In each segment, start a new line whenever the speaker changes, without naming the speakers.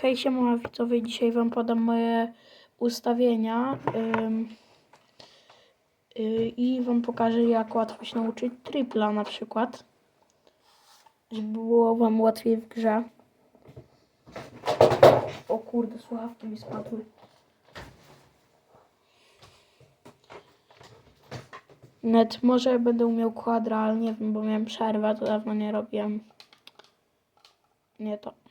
Hej, siema widzowie, dzisiaj wam podam moje ustawienia y, i wam pokażę jak łatwo się nauczyć tripla na przykład, żeby było wam łatwiej w grze. O kurde, słuchawki mi spadły. Net może będę umiał kwadra, ale nie wiem, bo miałem przerwę, to dawno nie robiłem. Nie to.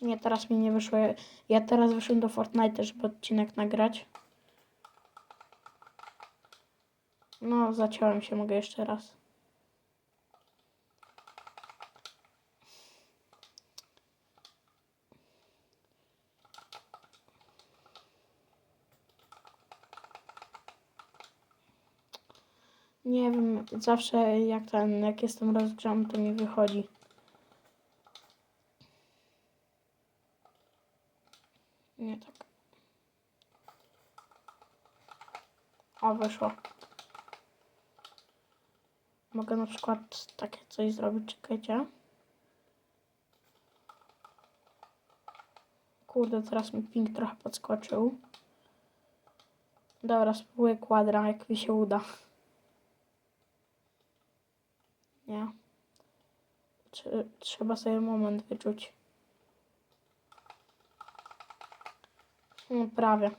Nie, teraz mi nie wyszło. Ja teraz wyszłem do Fortnite, żeby odcinek nagrać. No, zaciąłem się, mogę jeszcze raz. Nie wiem, zawsze jak ten, jak jestem rozgrzany, to mi wychodzi. Nie tak. O, wyszło. Mogę na przykład takie coś zrobić, czekajcie. Kurde, teraz mi ping trochę podskoczył. Dobra, spróbuję kwadra, jak mi się uda. Nie. Trze- Trzeba sobie moment wyczuć. No, prawie.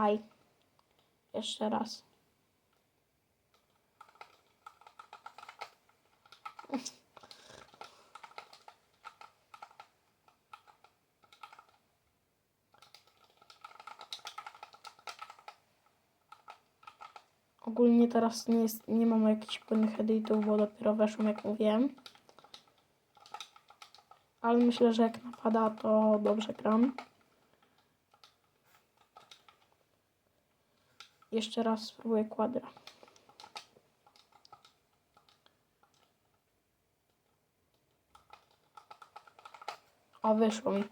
Aj. Jeszcze raz. Ogólnie teraz nie, jest, nie mam jakichś pełnych edytów, bo dopiero weszłem, jak mówiłem. Ale myślę, że jak napada, to dobrze gram. Jeszcze raz spróbuję kwadra. O, wyszło mi.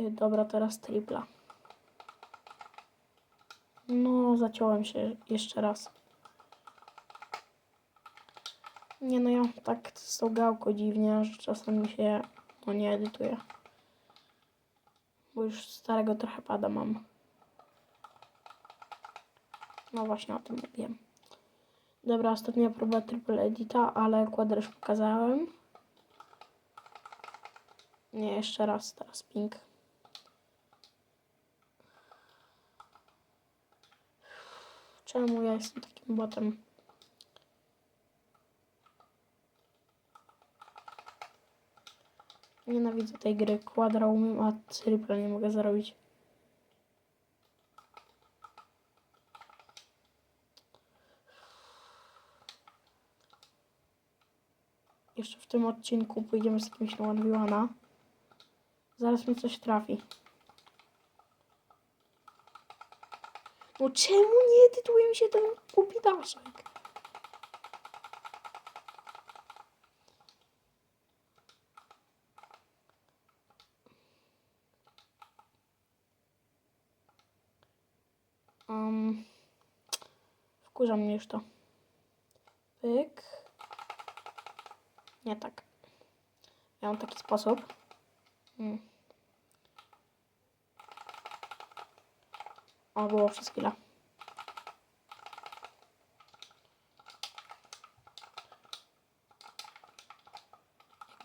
Y, Dobra, teraz tripla. No, zaciąłem się jeszcze raz. Nie no, ja tak z tą gałką dziwnie, że czasem mi się no, nie edytuje. Bo już starego trochę pada mam. No właśnie o tym mówiłem. Dobra, ostatnia próba triple edita, ale kwadr już pokazałem. Nie, jeszcze raz, teraz ping. Czemu ja jestem takim botem? Nienawidzę tej gry. Kwadra umiem, a triple nie mogę zrobić. Jeszcze w tym odcinku pójdziemy z kimś na 1v1. Zaraz mi coś trafi. No czemu nie edytuje mi się ten głupi? Wkurza mnie już to. Pyk. Nie tak. Miałem taki sposób. Hmm. O, było przez chwilę.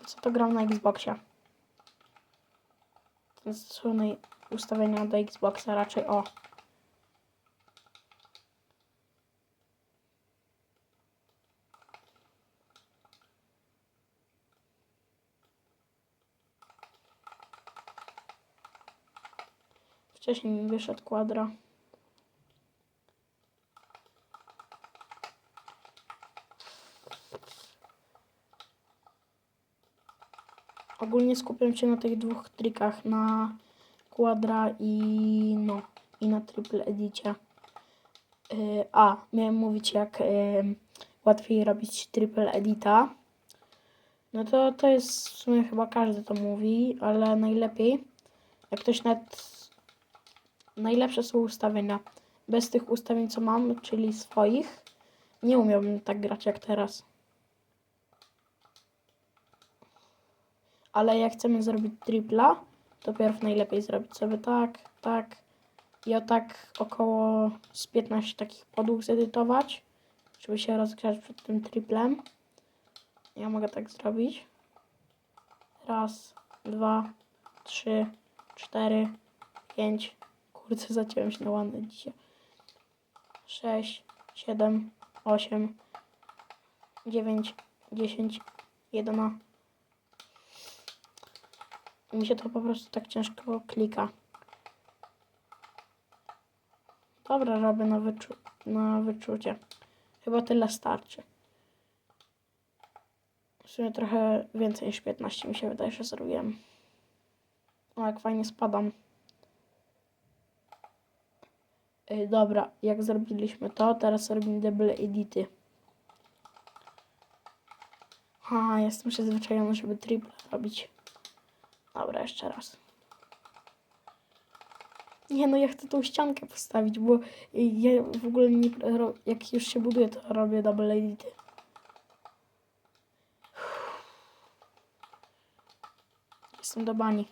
Co to gram na Xboxie? Naj- ustawienia do Xboxa raczej o. Wcześniej mi wyszedł kwadra. Ogólnie skupiam się na tych dwóch trikach, na quadra i no, i na triple edicie. Yy, a, miałem mówić jak yy, łatwiej robić triple edita. No to to jest w sumie chyba każdy to mówi, ale najlepiej jak ktoś nawet najlepsze są ustawienia. Bez tych ustawień co mam, czyli swoich, nie umiałbym tak grać jak teraz. Ale jak chcemy zrobić tripla, to pierw najlepiej zrobić sobie tak, tak o tak około z 15 takich podłóg zedytować, żeby się rozgrzać przed tym triplem. Ja mogę tak zrobić. Raz, dwa, trzy, cztery, pięć. Kurczę, zaciąłem się na ładne dzisiaj. Sześć, siedem, osiem, dziewięć, dziesięć, jedenaście. Mi się to po prostu tak ciężko klika. Dobra, robię na, wyczu na wyczucie. Chyba tyle starczy. W sumie trochę więcej niż 15 mi się wydaje, że zrobiłem. O, jak fajnie spadam. Dobra, jak zrobiliśmy to, teraz robimy double edity. Ha, jestem przyzwyczajony, żeby triple robić. Dobra, jeszcze raz. Nie no, ja chcę tą ściankę postawić, bo ja w ogóle nie, jak już się buduje, to robię double edity. Jestem do bani.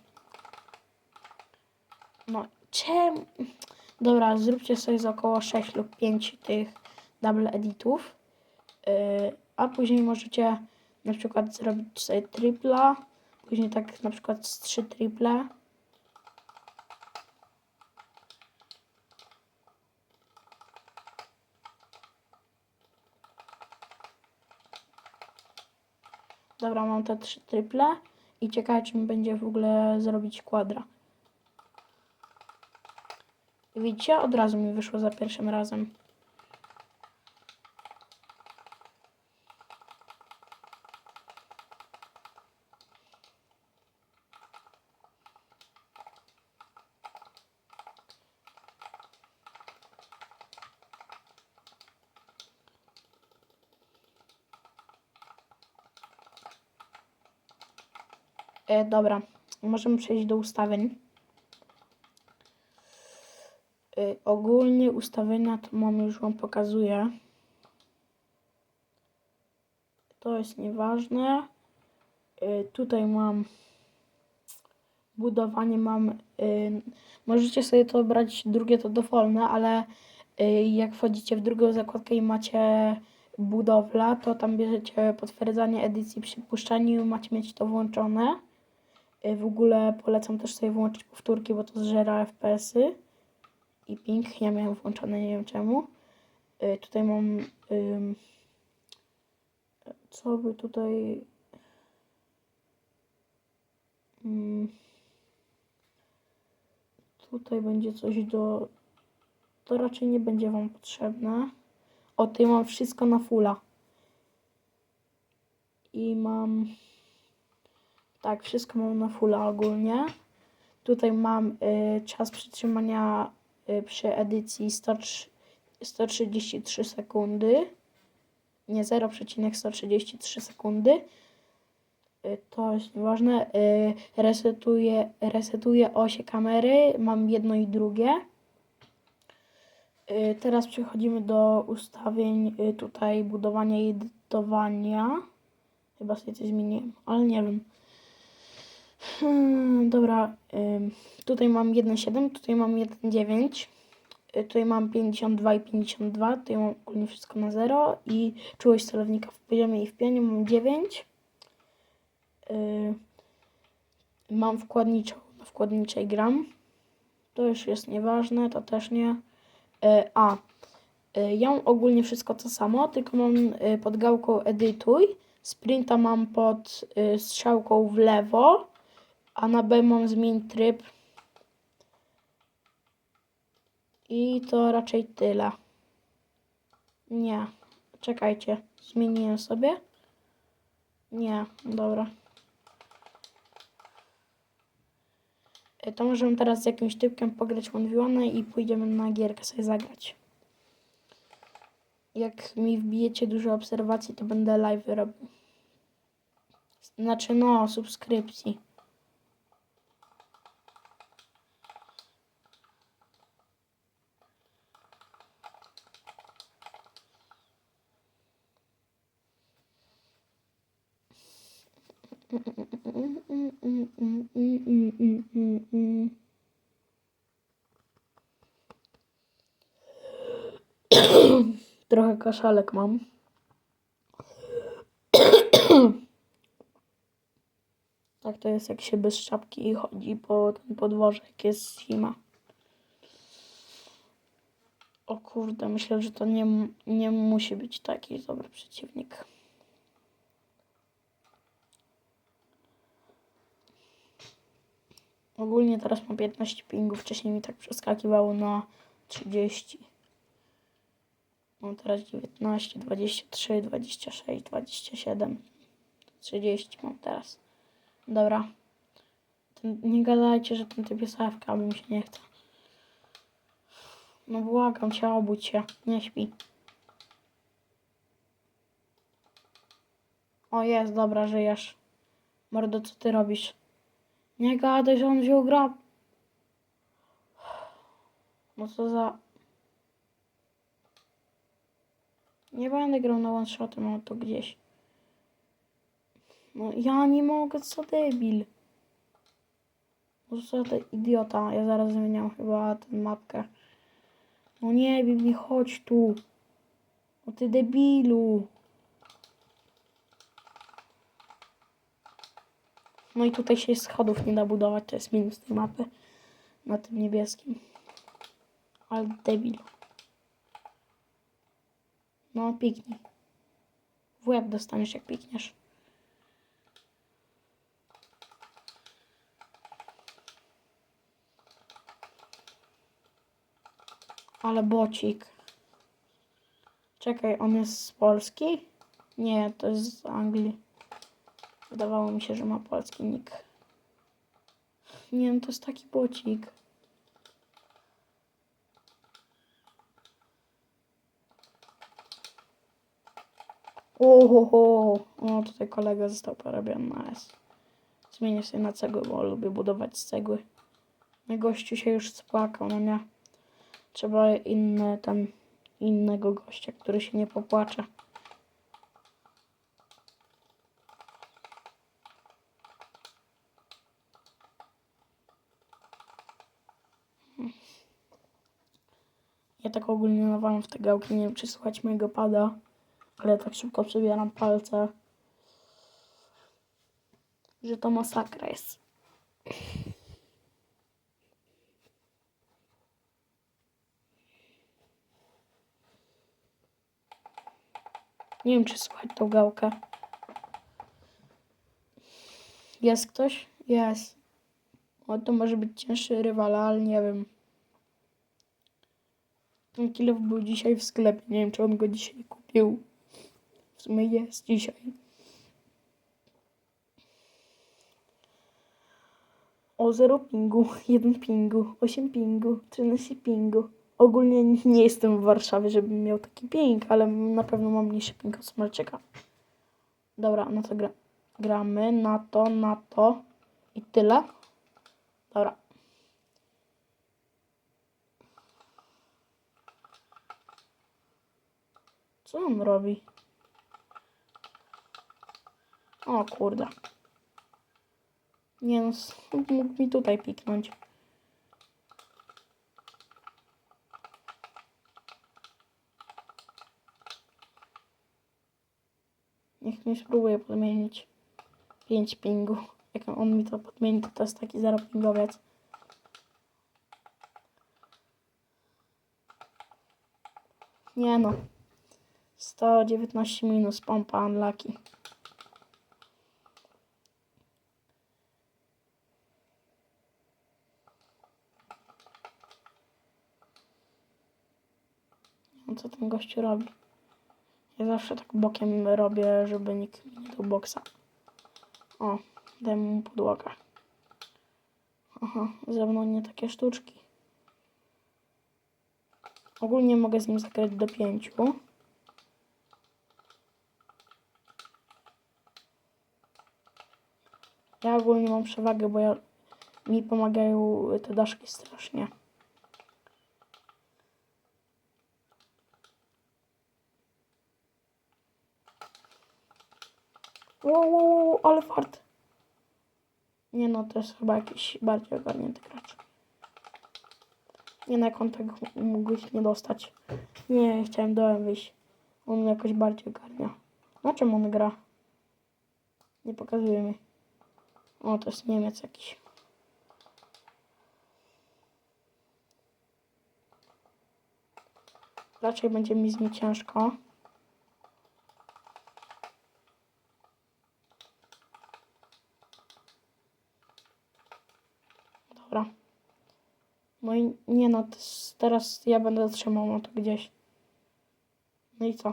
No, czemu? Dobra, zróbcie sobie z około 6 lub 5 tych double editów. Yy, a później możecie na przykład zrobić sobie tripla. Później tak na przykład z 3 triple. Dobra, mam te trzy triple i ciekawe, czy mi będzie w ogóle zrobić kwadra. I widzicie, od razu mi wyszło za pierwszym razem. E, dobra, możemy przejść do ustawień. E, ogólnie ustawienia to mam już Wam pokazuję. To jest nieważne. E, tutaj mam budowanie, mam. E, możecie sobie to brać, drugie to dowolne, ale jak wchodzicie w drugą zakładkę i macie budowla, to tam bierzecie potwierdzanie edycji przypuszczania i macie mieć to włączone. Y, W ogóle polecam też sobie włączyć powtórki, bo to zżera FPS-y i ping. Ja miałem włączone, nie wiem czemu. Y, Tutaj mam. ym, Co by tutaj. Ym, Tutaj będzie coś do. To raczej nie będzie Wam potrzebne. O, tutaj mam wszystko na fulla. I mam. Tak, wszystko mam na fulla ogólnie. Tutaj mam y, czas przytrzymania przy edycji 103, 133 sekundy. Nie 0,133 sekundy. Y, to jest nieważne. Y, resetuję, resetuję osie kamery. Mam jedno i drugie. Y, teraz przechodzimy do ustawień y, tutaj budowania i edytowania. Chyba sobie coś zmieniłem, ale nie wiem. Hmm, dobra, tutaj mam 1,7, tutaj mam 1,9, y, tutaj mam 52 i 52, tutaj mam ogólnie wszystko na 0 i czułość celownika w poziomie i w pianie mam 9. Y, mam wkładniczą, na wkładniczej gram. To już jest nieważne, to też nie. Y, a, ja mam ogólnie wszystko to samo, tylko mam pod gałką edytuj. Sprinta mam pod strzałką w lewo, a na B mam zmień tryb. I to raczej tyle. Nie. Czekajcie. Zmieniłem sobie. Nie, dobra. E, To możemy teraz z jakimś typkiem pograć one i pójdziemy na gierkę sobie zagrać. Jak mi wbijecie dużo obserwacji, to będę live robił. Znaczy no, subskrypcji. Kaszalek mam. Tak to jest, jak się bez czapki chodzi po ten podworze, jak jest zima. O kurde, myślę, że to nie, nie musi być taki dobry przeciwnik. Ogólnie teraz mam 15 pingów, wcześniej mi tak przeskakiwało na 30. Mam teraz 19, 23, 26, 27, 30 mam teraz. Dobra. Ten, nie gadajcie, że ten typ jest AFK, mi się nie chce. No błagam cię, obudź się. Nie śpi. O jest, dobra, żyjesz. Mordo, co ty robisz? Nie gadaj, że on wziął grab. No co za... Nie będę grał na one shoty, mam to gdzieś. No ja nie mogę, co debil. No co ty idiota, ja zaraz zmieniam chyba tę mapkę. No nie, Bibi, chodź tu. No ty debilu. No i tutaj się schodów nie da budować, to jest minus tej mapy. Na tym niebieskim. Ale debil. No, piknij. W łeb dostaniesz, jak pikniesz. Ale bocik. Czekaj, on jest z Polski? Nie, to jest z Anglii. Wydawało mi się, że ma polski nick. Nie, no to jest taki bocik. Ohoho. O, tutaj kolega został porobiony na S. Zmienię sobie na cegły, bo lubię budować z cegły. No gościu się już spłakał, no nie. Trzeba inny, ten, innego gościa, który się nie popłacze. Ja tak ogólnie nawalam w te gałki, nie wiem czy słychać mojego pada, ale tak szybko przebieram palce, że to masakra jest. Nie wiem, czy słychać tą gałkę. Jest ktoś? Jest. O, to może być cięższy rywal, ale nie wiem. Ten kilof był dzisiaj w sklepie. Nie wiem, czy on go dzisiaj kupił. W sumie jest dzisiaj. O 0 pingu, 1 pingu, 8 pingu, 13 pingu. Ogólnie nie jestem w Warszawie, żebym miał taki ping, ale na pewno mam mniejszy ping od Smalczyka. Dobra, no to gra, gramy na to, na to i tyle. Dobra. Co on robi? O kurde. Nie no, mógł mi tutaj piknąć. Niech mi spróbuje podmienić 5 pingu. Jak on mi to podmieni, to to jest taki zero pingowiec. Nie no. 119 minus pompa unlucky. Co ten gościu robi? Ja zawsze tak bokiem robię, żeby nikt mi nie dał boksa. O, daj mu podłogę. Aha, ze mną nie takie sztuczki. Ogólnie mogę z nim zagrać do pięciu. Ja ogólnie mam przewagę, bo ja, mi pomagają te daszki strasznie. Wow, wow, wow, ale fart. Nie no, to jest chyba jakiś bardziej ogarnięty gracz. Nie na tego mógł się nie dostać. Nie, chciałem dołem wyjść. On jakoś bardziej ogarnia. Na czym on gra? Nie pokazuje mi. O, to jest Niemiec jakiś. Raczej będzie mi z nim ciężko. Dobra. No i nie no, teraz ja będę trzymał no to gdzieś. No i co?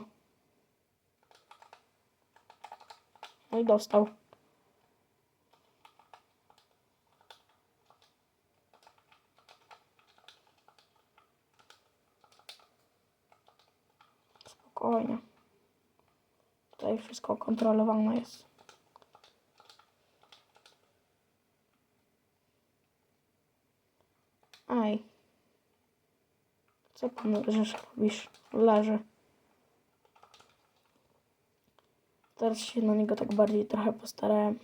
No i dostał. Spokojnie. Tutaj wszystko kontrolowane jest. Aj. Co pan leżysz robisz? Leży. Teraz się na niego tak bardziej trochę postarałem.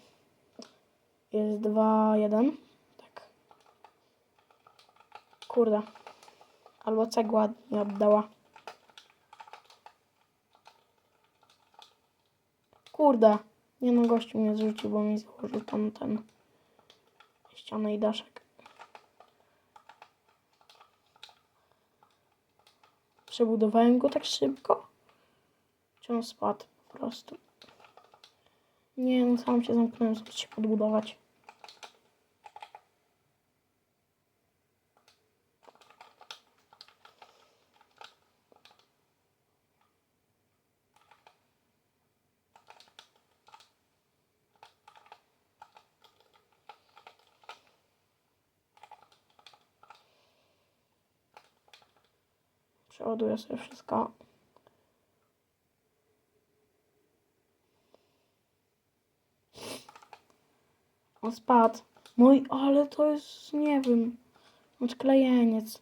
Jest dwa, jeden. Tak. Kurde. Albo cegła mi oddała. Kurde. Nie no, gościu mnie zrzucił, bo mi założył tam ten ścianę i daszek. Przebudowałem go tak szybko? Czy on spadł po prostu? Nie, no sam się zamknąłem, żeby się podbudować. Przeładuję sobie wszystko. On spadł. I ale to jest, nie wiem, odklejeniec.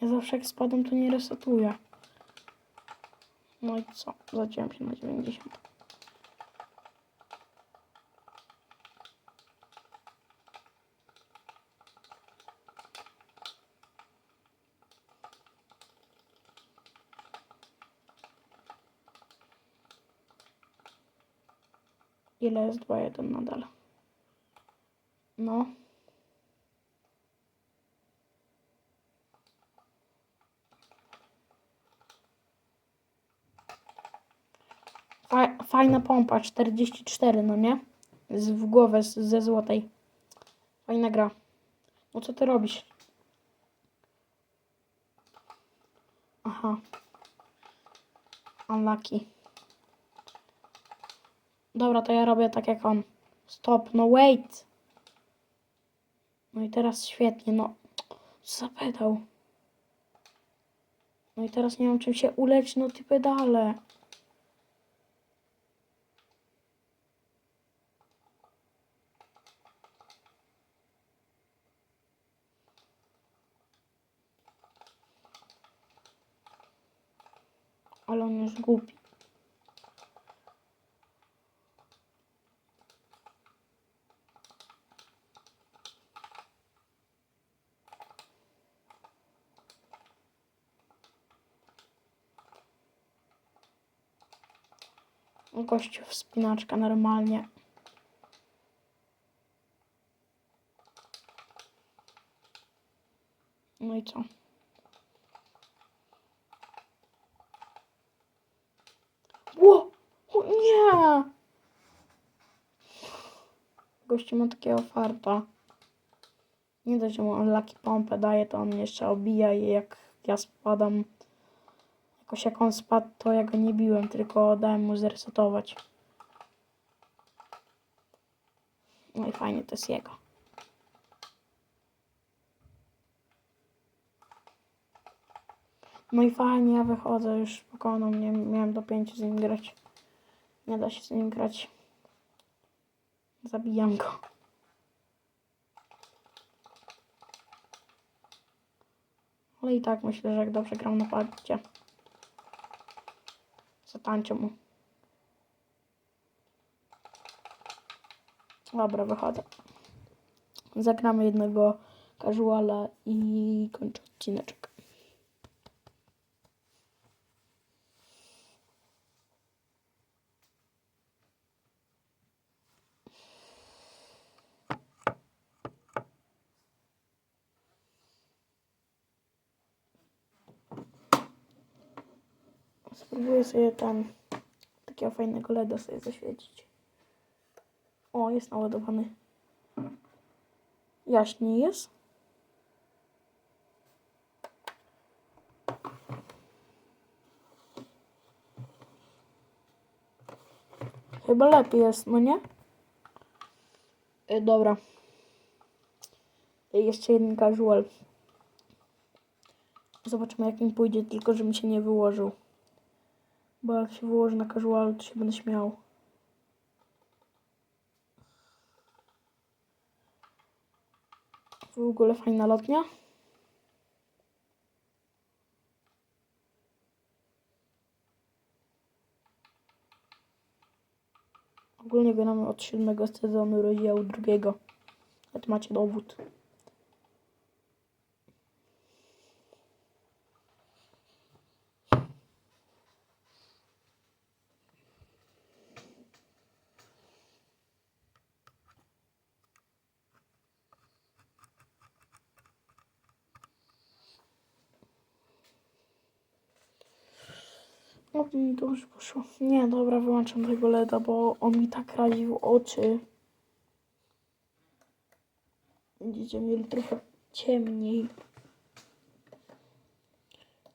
Ja zawsze jak spadam, to nie resetuję. No i co? Zaciąłem się na 90. Ile jest 2-1 nadal? No. Fa- Fajna pompa, 44, no nie? Z, w głowę z, ze złotej. Fajna gra. No co ty robisz? Aha. Unlucky. Dobra, to ja robię tak jak on. Stop, no wait. No i teraz świetnie, no. Co za pedał. No i teraz nie mam czym się uleć, no ty pedale. Ale on jest głupi. Gościu wspinaczka normalnie. No i co? Ło! O nie! Gościu ma takiego farta. Nie dość, że mu laki pompę daje, to on jeszcze obija i jak ja spadam. Jakoś jak on spadł, to ja go nie biłem, tylko dałem mu zresetować. No i fajnie, to jest jego. No i fajnie, ja wychodzę już pokonał mnie, miałem do pięciu z nim grać. Nie da się z nim grać. Zabijam go. Ale i tak myślę, że jak dobrze gram na parcie. Mu. Dobra, wychodzę. Zagramy jednego casuala i kończę odcineczek. Spróbuję sobie tam takiego fajnego LEDa sobie zaświecić. O, jest naładowany. Jaśniej jest. Chyba lepiej jest, no nie? Y, dobra. Y, Jeszcze jeden casual. Zobaczymy jak mi pójdzie, tylko że mi się nie wyłożył. Bo jak się wyłoży na casual, to się będę śmiał. W ogóle fajna lotnia. Ogólnie gramy od siódmego sezonu rozdziału drugiego. A tu macie dowód. Już poszło. Nie, dobra, wyłączam tego LEDa, bo on mi tak raził oczy. Będziecie mieli trochę ciemniej.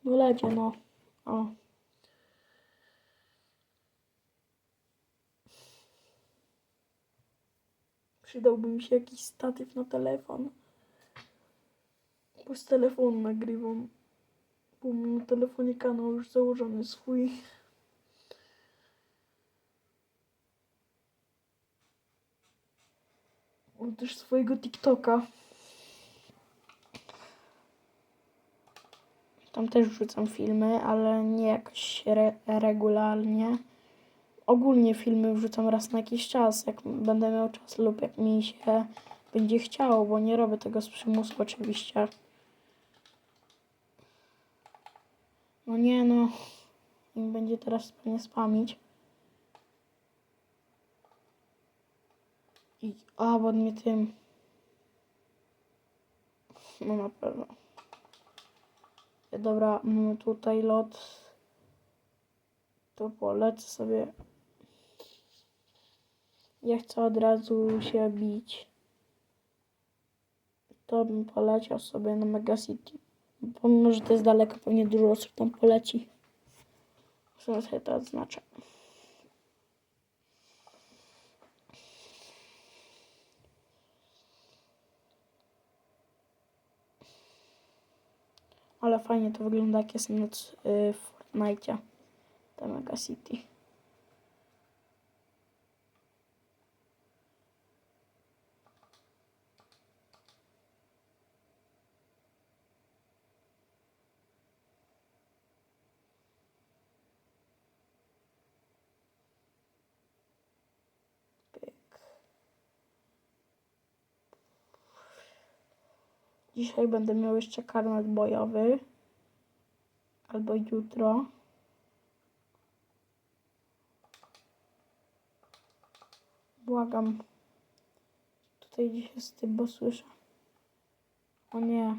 No LEDzie, no. O. Przydałby mi się jakiś statyw na telefon. Bo z telefonu nagrywam. Bo mam na telefonie kanał już założony swój. Mam też swojego TikToka. Tam też wrzucam filmy, ale nie jakoś re regularnie. Ogólnie filmy wrzucam raz na jakiś czas, jak będę miał czas lub jak mi się będzie chciało, bo nie robię tego z przymusu oczywiście. No nie no. Nie będzie teraz pewnie spamić. I, a, bo mnie tym. No na pewno. Dobra, mamy tutaj lot. To polecę sobie. Ja chcę od razu się bić. To bym poleciał sobie na Mega City. Pomimo, że to jest daleko, pewnie dużo osób tam poleci. Zresztą sobie to odznaczę. Ale fajnie to wygląda, jak jest noc y, Fortnite. Ta Mega City. Dzisiaj będę miał jeszcze karnet bojowy. Albo jutro. Błagam. Tutaj gdzieś jest typ, bo słyszę. O nie.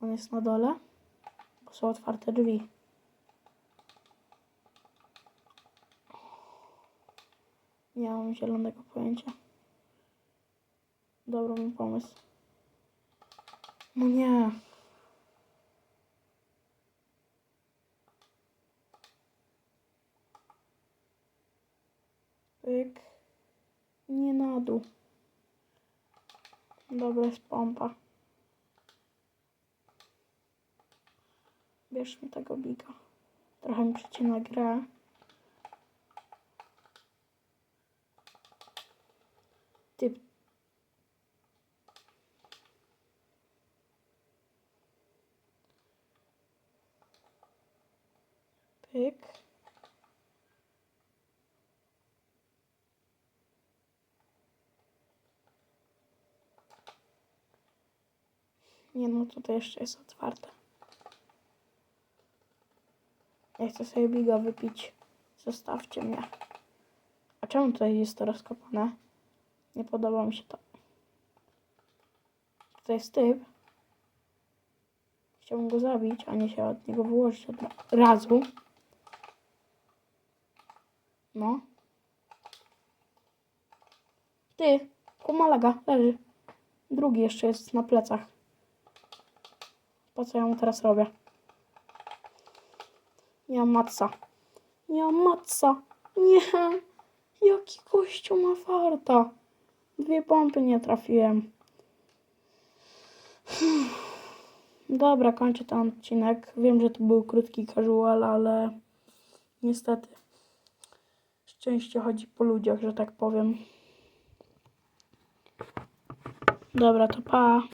On jest na dole? Bo są otwarte drzwi. Nie mam zielonego pojęcia. Dobry mi pomysł. No nie. Pyk. Nie na dół. Dobra, jest pompa. Bierz mi tego biga. Trochę mi przecina grę. Typ. Pyk. Nie no, tutaj jeszcze jest otwarte. Ja chcę sobie biga wypić. Zostawcie mnie. A czemu tutaj jest to rozkopane? Nie podoba mi się to. Tutaj jest typ. Chciałbym go zabić, a nie się od niego wyłożyć od ra- razu. No. Ty, kumalaga, leży. Drugi jeszcze jest na plecach. Po co ja mu teraz robię? Nie mam matca. Nie mam matca. Nie. Jaki kościół ma farta. Dwie pompy nie trafiłem. Dobra, kończę ten odcinek. Wiem, że to był krótki casual, ale niestety szczęście chodzi po ludziach, że tak powiem. Dobra, to pa.